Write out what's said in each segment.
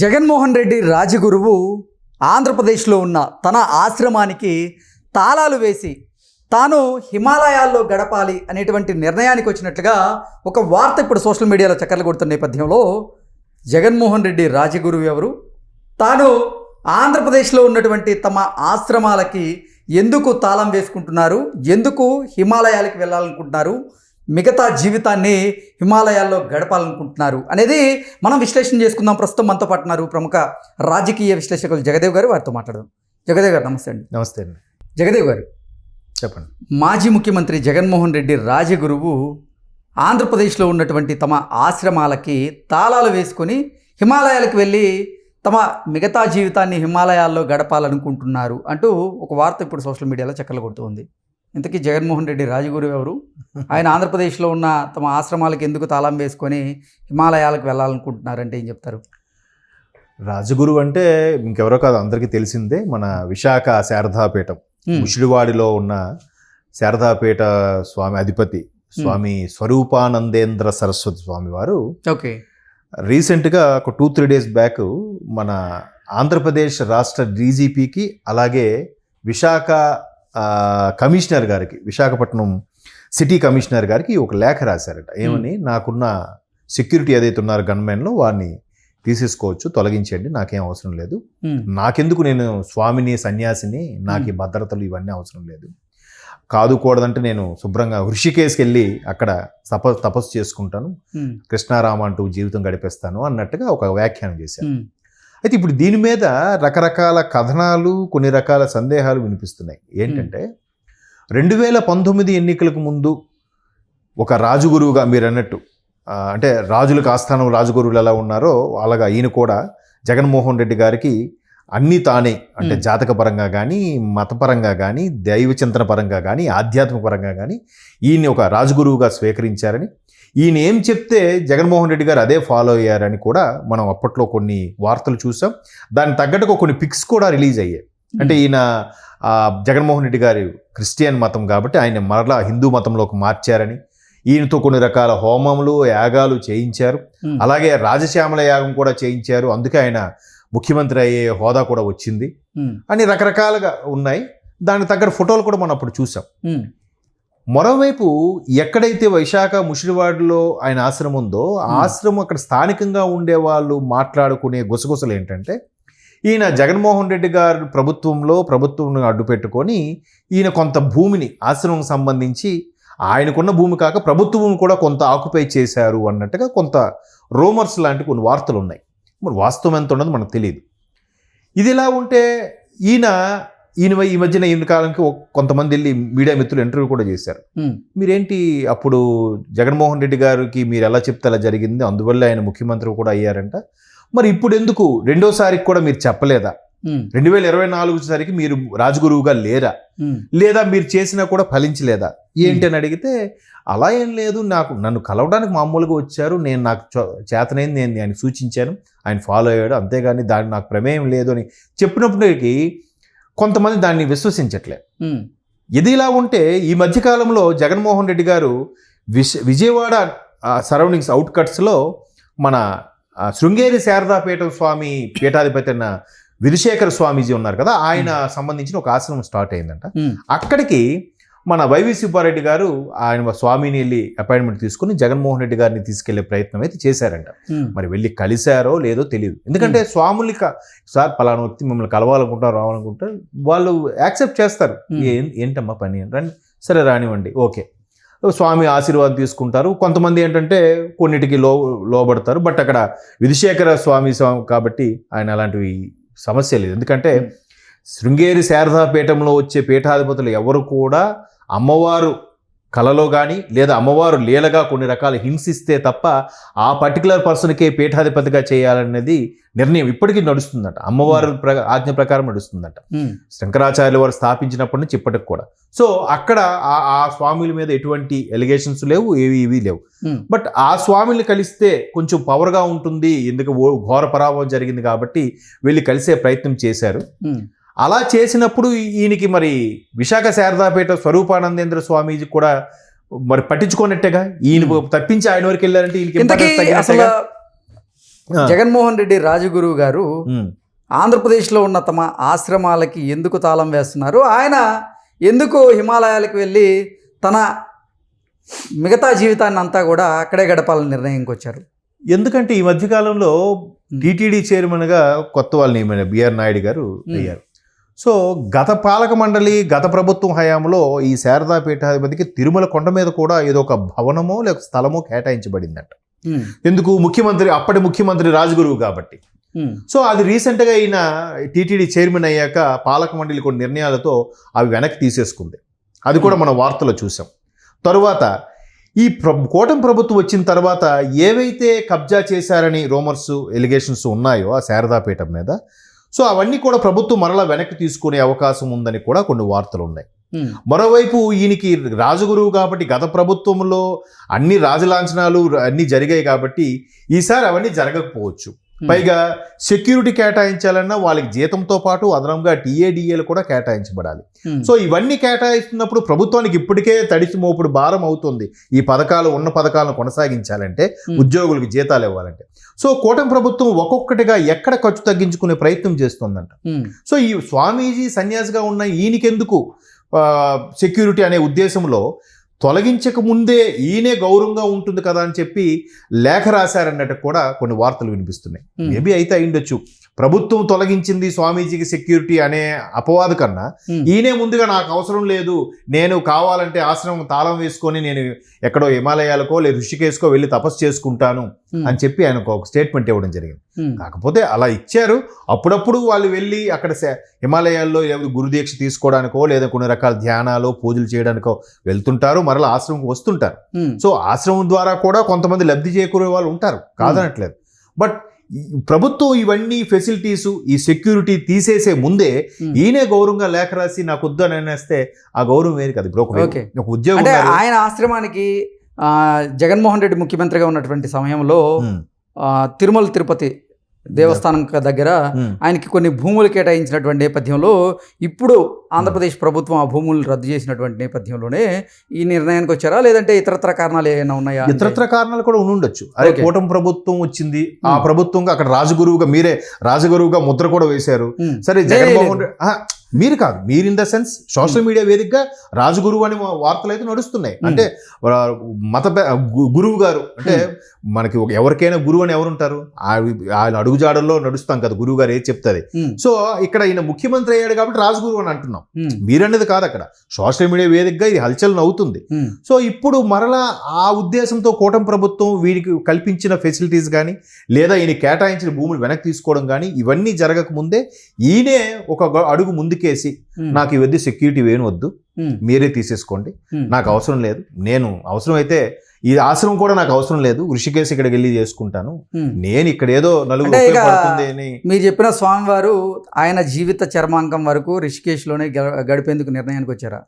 జగన్మోహన్ రెడ్డి రాజగురువు ఆంధ్రప్రదేశ్లో ఉన్న తన ఆశ్రమానికి తాళాలు వేసి తాను హిమాలయాల్లో గడపాలి అనేటువంటి నిర్ణయానికి వచ్చినట్లుగా ఒక వార్త ఇప్పుడు సోషల్ మీడియాలో చక్కర్లు కొడుతున్న నేపథ్యంలో జగన్మోహన్ రెడ్డి రాజగురువు ఎవరు? తాను ఆంధ్రప్రదేశ్లో ఉన్నటువంటి తమ ఆశ్రమాలకి ఎందుకు తాళం వేసుకుంటున్నారు? ఎందుకు హిమాలయాలకు వెళ్ళాలనుకుంటున్నారు? మిగతా జీవితాన్ని హిమాలయాల్లో గడపాలనుకుంటున్నారు అనేది మనం విశ్లేషణ చేసుకుందాం. ప్రస్తుతం మనతో పాటు ఉన్నారు ప్రముఖ రాజకీయ విశ్లేషకులు జగదేవ్ గారు. వారితో మాట్లాడదాం. జగదేవ్ గారు నమస్తే అండి. నమస్తే అండి. జగదేవ్ గారు చెప్పండి. మాజీ ముఖ్యమంత్రి జగన్మోహన్ రెడ్డి రాజగురువు ఆంధ్రప్రదేశ్లో ఉన్నటువంటి తమ ఆశ్రమాలకి తాళాలు వేసుకొని హిమాలయాలకు వెళ్ళి తమ మిగతా జీవితాన్ని హిమాలయాల్లో గడపాలనుకుంటున్నారు అంటూ ఒక వార్త ఇప్పుడు సోషల్ మీడియాలో చక్కలు కొడుతుంది ఇంతకీ జగన్మోహన్ రెడ్డి రాజగురు ఎవరు? ఆయన ఆంధ్రప్రదేశ్లో ఉన్న తమ ఆశ్రమాలకు ఎందుకు తాళం వేసుకొని హిమాలయాలకు వెళ్ళాలనుకుంటున్నారంటే ఏం చెప్తారు? రాజగురు అంటే ఇంకెవరో కాదు అందరికీ తెలిసిందే మన విశాఖ శారదాపీఠం. ముషిడివాడిలో ఉన్న శారదాపీఠ స్వామి అధిపతి స్వామి స్వరూపానందేంద్ర సరస్వతి స్వామి వారు ఓకే. రీసెంట్గా ఒక టూ త్రీ డేస్ బ్యాక్ మన ఆంధ్రప్రదేశ్ రాష్ట్ర డీజీపీకి అలాగే విశాఖ కమిషనర్ గారికి విశాఖపట్నం సిటీ కమిషనర్ గారికి ఒక లేఖ రాశారట. ఏమని? నాకున్న సెక్యూరిటీ ఏదైతే ఉన్నారో గన్మెన్లో వారిని తీసేసుకోవచ్చు తొలగించండి నాకేం అవసరం లేదు. నాకెందుకు నేను స్వామిని సన్యాసిని నాకు ఈ భద్రతలు ఇవన్నీ అవసరం లేదు. కాదు కూడదంటే నేను శుభ్రంగా హృషికేశ్కి వెళ్ళి అక్కడ తప తపస్సు చేసుకుంటాను. కృష్ణారామ అంటూ జీవితం గడిపేస్తాను అన్నట్టుగా ఒక వ్యాఖ్యానం చేశాను అయితే ఇప్పుడు దీని మీద రకరకాల కథనాలు కొన్ని రకాల సందేహాలు వినిపిస్తున్నాయి ఏంటంటే రెండు వేల పంతొమ్మిది ఎన్నికలకు ముందు ఒక రాజుగురువుగా మీరు అన్నట్టు అంటే రాజులకు ఆస్థానం రాజగురువులు ఎలా ఉన్నారో అలాగా ఈయన కూడా జగన్మోహన్ రెడ్డి గారికి అన్నీ తానే అంటే. జాతక పరంగా కానీ మతపరంగా కానీ దైవ చింతన పరంగా కానీ ఆధ్యాత్మిక పరంగా కానీ ఈయన్ని ఒక రాజగురువుగా స్వీకరించారని ఈయన ఏం చెప్తే జగన్మోహన్ రెడ్డి గారు అదే ఫాలో అయ్యారని కూడా మనం అప్పట్లో కొన్ని వార్తలు చూసాం. దానికి తగ్గట్టుగా కొన్ని పిక్స్ కూడా రిలీజ్ అయ్యాయి. అంటే ఈయన జగన్మోహన్ రెడ్డి గారు క్రిస్టియన్ మతం కాబట్టి ఆయన మరలా హిందూ మతంలోకి మార్చారని ఈయనతో కొన్ని రకాల హోమములు యాగాలు చేయించారు. అలాగే రాజశ్యామల యాగం కూడా చేయించారు. అందుకే ఆయన ముఖ్యమంత్రి అయ్యే హోదా కూడా వచ్చింది. అని రకరకాలుగా ఉన్నాయి. దానికి తగ్గట్టు ఫోటోలు కూడా మనం అప్పుడు చూసాం. మరోవైపు ఎక్కడైతే వైశాఖ ముషిడివాడలో ఆయన ఆశ్రమం ఉందో. ఆశ్రమం అక్కడ స్థానికంగా ఉండే వాళ్ళు మాట్లాడుకునే గుసగుసలు ఏంటంటే ఈయన జగన్మోహన్ రెడ్డి గారు ప్రభుత్వంలో ప్రభుత్వం అడ్డు పెట్టుకొని ఈయన కొంత భూమిని ఆశ్రమం సంబంధించి ఆయనకున్న భూమి కాక ప్రభుత్వం కూడా కొంత ఆక్యుపై చేశారు అన్నట్టుగా కొంత రూమర్స్ లాంటి కొన్ని వార్తలు ఉన్నాయి మరి వాస్తవం ఎంత ఉన్నది మనకు తెలియదు ఇది ఇలా ఉంటే ఈయన ఈయన ఈ మధ్యన ఈయన కాలానికి ఒక- కొంతమంది వెళ్ళి మీడియా మిత్రులు ఇంటర్వ్యూ కూడా చేశారు. మీరేంటి అప్పుడు జగన్మోహన్ రెడ్డి గారికి మీరు ఎలా చెప్తే అలా జరిగింది? అందువల్ల ఆయన ముఖ్యమంత్రి కూడా అయ్యారంట. మరి ఇప్పుడు ఎందుకు? రెండోసారికి కూడా మీరు చెప్పలేదా? రెండు వేల ఇరవై నాలుగు సరికి మీరు రాజగురువుగా లేరా? లేదా మీరు చేసినా కూడా ఫలించలేదా? ఏంటి అని అడిగితే అలా ఏం లేదు. నాకు నన్ను కలవడానికి మామూలుగా వచ్చారు. నేను నాకు చేతనైంది నేను ఆయన సూచించాను. ఆయన ఫాలో అయ్యాడు. అంతేగాని దాని నాకు ప్రమేయం లేదు అని చెప్పినప్పటికీ కొంతమంది దాన్ని విశ్వసించట్లే. ఇది ఇలా ఉంటే ఈ మధ్యకాలంలో జగన్మోహన్ రెడ్డి గారు విశ విజయవాడ సరౌండింగ్స్ అవుట్కట్స్లో మన ఆ, శృంగేరి శారదాపీఠం స్వామి పీఠాధిపతి అయిన విధుశేఖర స్వామీజీ ఉన్నారు కదా ఆయన సంబంధించిన ఒక ఆశ్రమం స్టార్ట్ అయిందంట. అక్కడికి మన వైవి సుబ్బారెడ్డి గారు ఆయన స్వామిని వెళ్ళి అపాయింట్మెంట్ తీసుకుని జగన్మోహన్ రెడ్డి గారిని తీసుకెళ్ళే ప్రయత్నం అయితే చేశారంట. మరి వెళ్ళి కలిశారో లేదో తెలియదు. ఎందుకంటే స్వాములు క- సార్ పలానా వ్యక్తి మిమ్మల్ని కలవాలనుకుంటారు రావాలనుకుంటారు వాళ్ళు యాక్సెప్ట్ చేస్తారు. ఏంటమ్మా పని? రండి. సరే రానివ్వండి. ఓకే. స్వామి ఆశీర్వాదం తీసుకుంటారు. కొంతమంది ఏంటంటే కొన్నిటికి లో లోబడతారు. బట్ అక్కడ విధుశేఖర స్వామి స్వామి కాబట్టి ఆయన అలాంటివి సమస్య లేదు. ఎందుకంటే. శృంగేరి శారదాపీఠంలో వచ్చే పీఠాధిపతులు ఎవరు కూడా అమ్మవారు కలలో కానీ లేదా అమ్మవారు లీలగా కొన్ని రకాల హింసిస్తే తప్ప ఆ పర్టికులర్ పర్సన్కే పీఠాధిపతిగా చేయాలనేది నిర్ణయం ఇప్పటికీ నడుస్తుందట. అమ్మవారు ప్ర ఆజ్ఞ ప్రకారం నడుస్తుందట. ఉమ్, శంకరాచార్యుల వారు స్థాపించినప్పటి నుంచి ఇప్పటికి కూడా. సో అక్కడ ఆ ఆ స్వాముల మీద ఎటువంటి ఎలిగేషన్స్ లేవు ఏవి ఇవి లేవు. బట్ ఆ స్వామిని కలిస్తే కొంచెం పవర్గా ఉంటుంది ఎందుకు ఘోర పరాభవం జరిగింది కాబట్టి వెళ్ళి కలిసే ప్రయత్నం చేశారు. అలా చేసినప్పుడు ఈయనకి మరి విశాఖ శారదాపేట స్వరూపానందేంద్ర స్వామీజీ కూడా మరి పట్టించుకోనట్టేగా? ఈయన తప్పించి ఆయన వరకు వెళ్ళారంటే అసలు? ఆ. జగన్మోహన్ రెడ్డి రాజగురువు గారు ఉమ్. ఆంధ్రప్రదేశ్లో ఉన్న తమ ఆశ్రమాలకి ఎందుకు తాళం వేస్తున్నారు? ఆయన ఎందుకు హిమాలయాలకు వెళ్ళి తన మిగతా జీవితాన్ని అంతా కూడా అక్కడే గడపాలని నిర్ణయంకి వచ్చారు? ఎందుకంటే ఈ మధ్యకాలంలో టీటీడీ చైర్మన్గా కొత్త వాళ్ళు నియమైన బిఆర్ నాయుడు గారు అయ్యారు. సో గత పాలక మండలి గత ప్రభుత్వం హయాంలో ఈ శారదా పీఠాధిపతికి తిరుమల కొండ మీద కూడా ఏదో ఒక భవనమో లేక స్థలమో కేటాయించబడిందంట. ఎందుకు? ముఖ్యమంత్రి అప్పటి ముఖ్యమంత్రి రాజగురువు కాబట్టి. సో అది రీసెంట్గా ఈయన టీటీడీ చైర్మన్ అయ్యాక పాలక మండలి కొన్ని నిర్ణయాలతో అవి వెనక్కి తీసేసుకుంది. అది కూడా మనం వార్తలో చూసాం. తరువాత ఈ ప్ర కూటమి ప్రభుత్వం వచ్చిన తర్వాత ఏవైతే కబ్జా చేశారని రోమర్స్ ఎలిగేషన్స్ ఉన్నాయో ఆ శారదాపీఠం మీద సో అవన్నీ కూడా ప్రభుత్వం మరలా వెనక్కి తీసుకునే అవకాశం ఉందని కూడా కొన్ని వార్తలు ఉన్నాయి మరోవైపు ఈయనకి రాజగురువు కాబట్టి గత ప్రభుత్వంలో అన్ని రాజలాంఛనాలు అన్నీ జరిగాయి కాబట్టి ఈసారి అవన్నీ జరగకపోవచ్చు. పైగా సెక్యూరిటీ కేటాయించాలన్నా వాళ్ళకి జీతంతో పాటు అదనంగా టీఏడిఏలు కూడా కేటాయించబడాలి. ఉమ్, సో ఇవన్నీ కేటాయిస్తున్నప్పుడు ప్రభుత్వానికి ఇప్పటికే తడిసి మోపుడు భారం అవుతుంది. ఈ పథకాలు ఉన్న పథకాలను కొనసాగించాలంటే Hmm. ఉద్యోగులకు జీతాలు ఇవ్వాలంటే. సో కూటమి ప్రభుత్వం ఒక్కొక్కటిగా ఎక్కడ ఖర్చు తగ్గించుకునే ప్రయత్నం చేస్తుందంట. సో ఈ స్వామీజీ సన్యాసిగా ఉన్న ఈయనకెందుకు సెక్యూరిటీ అనే ఉద్దేశంలో తొలగించక ముందే ఈయనే గౌరవంగా ఉంటుంది కదా అని చెప్పి లేఖ రాశారన్నట్టు కూడా కొన్ని వార్తలు వినిపిస్తున్నాయి. మేబీ అయితే అయిండొచ్చు ప్రభుత్వం తొలగించింది స్వామీజీకి సెక్యూరిటీ అనే అపవాదు కన్నా ఈయనే ముందుగా నాకు అవసరం లేదు నేను కావాలంటే ఆశ్రమం తాళం వేసుకొని నేను ఎక్కడో హిమాలయాలకో లేదా ఋషికేశ్కో వెళ్ళి తపస్సు చేసుకుంటాను అని చెప్పి ఆయనకు ఒక స్టేట్మెంట్ ఇవ్వడం జరిగింది. కాకపోతే అలా ఇచ్చారు. అప్పుడప్పుడు వాళ్ళు వెళ్ళి అక్కడ హిమాలయాల్లో ఏదో గురుదీక్ష తీసుకోవడానికో లేదా కొన్ని రకాల ధ్యానాలు పూజలు చేయడానికో వెళ్తుంటారు మరలా ఆశ్రమంకి వస్తుంటారు. సో ఆశ్రమం ద్వారా కూడా కొంతమంది లబ్ధి చేకూరే వాళ్ళు ఉంటారు. కాదనట్లేదు. బట్ ప్రభుత్వం ఇవన్నీ ఫెసిలిటీస్ ఈ సెక్యూరిటీ తీసేసే ముందే. ఈయనే గౌరవంగా లేఖ రాసి నాకు వద్దు అని అనేస్తే ఆ గౌరవం వేరు కదా ఇప్పుడు ఒక ఉద్యోగం. ఆయన ఆశ్రమానికి జగన్మోహన్ రెడ్డి ముఖ్యమంత్రిగా ఉన్నటువంటి సమయంలో తిరుమల తిరుపతి దేవస్థానం దగ్గర ఆయనకి కొన్ని భూములు కేటాయించినటువంటి నేపథ్యంలో ఇప్పుడు ఆంధ్రప్రదేశ్ ప్రభుత్వం ఆ భూములు రద్దు చేసినటువంటి నేపథ్యంలోనే ఈ నిర్ణయానికి వచ్చారా? లేదంటే ఇతరత్ర కారణాలు ఏమైనా ఉన్నాయా? ఇతరత్ర కారణాలు కూడా ఉండొచ్చు అదే. కూటమి ప్రభుత్వం వచ్చింది. ఆ. ప్రభుత్వంగా అక్కడ రాజగురువుగా మీరే రాజగురువుగా ముద్ర కూడా వేశారు. సరే జగన్మోహన్ మీరు కాదు మీరు in the sense social media వేదికగా రాజగురువు అని వార్తలు అయితే నడుస్తున్నాయి. ఉమ్. అంటే మత గురువు గారు అంటే మనకి ఒక- ఎవరికైనా గురువు అని ఎవరుంటారు? ఆ- ఆయన అడుగుజాడల్లో నడుస్తాం కదా గురువు గారు ఏది చెప్తుంది ఉమ్, సో ఇక్కడ ఈయన ముఖ్యమంత్రి అయ్యాడు కాబట్టి రాజగురువు అని అంటున్నాం. మీరన్నది కాదు అక్కడ. సోషల్ మీడియా వేదికగా ఇది హల్చల్ అవుతుంది సో ఇప్పుడు మరలా ఆ ఉద్దేశంతో కూటమి ప్రభుత్వం వీరికి కల్పించిన ఫెసిలిటీస్ కానీ లేదా ఈయన కేటాయించిన భూములు వెనక్కి తీసుకోవడం కానీ ఇవన్నీ జరగక ముందే ఈయనే ఒక అడుగు ముందుకేసి ఉమ్, నాకు వద్దు సెక్యూరిటీ వేను వద్దు మీరే తీసేసుకోండి. నాకు అవసరం లేదు. నేను అవసరం అయితే ఈ ఆశ్రమం కూడా నాకు అవసరం లేదు. ఋషికేశ్ ఇక్కడికి వెళ్ళి చేసుకుంటాను. నేను ఇక్కడ ఏదో నలుగురు మీరు చెప్పిన స్వామివారు ఆయన జీవిత చర్మాంకం వరకు రిషికేశ్లోనే గ- గడిపేందుకు నిర్ణయానికి వచ్చారా?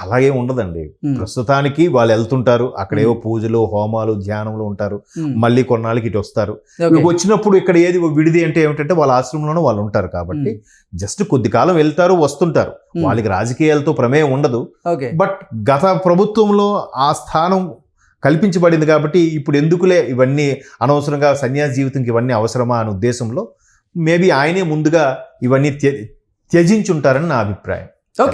అలాగే ఉండదండి. ప్రస్తుతానికి వాళ్ళు వెళ్తుంటారు. అక్కడేవో పూజలు హోమాలు ధ్యానములు ఉంటారు. మళ్ళీ కొన్నాళ్ళకి ఇటు వస్తారు. వచ్చినప్పుడు ఇక్కడ ఏది విడిది అంటే ఏమిటంటే వాళ్ళ ఆశ్రమంలోనే వాళ్ళు ఉంటారు కాబట్టి జస్ట్ కొద్ది కాలం వెళ్తారు వస్తుంటారు. వాళ్ళకి రాజకీయాలతో ప్రమేయం ఉండదు. బట్ గత ప్రభుత్వంలో ఆ స్థానం కల్పించబడింది కాబట్టి ఇప్పుడు ఎందుకులే ఇవన్నీ అనవసరంగా సన్యాస జీవితంకి ఇవన్నీ అవసరమా అనే ఉద్దేశంలో మేబీ ఆయనే ముందుగా ఇవన్నీ త్య త్యజించుంటారని నా అభిప్రాయం.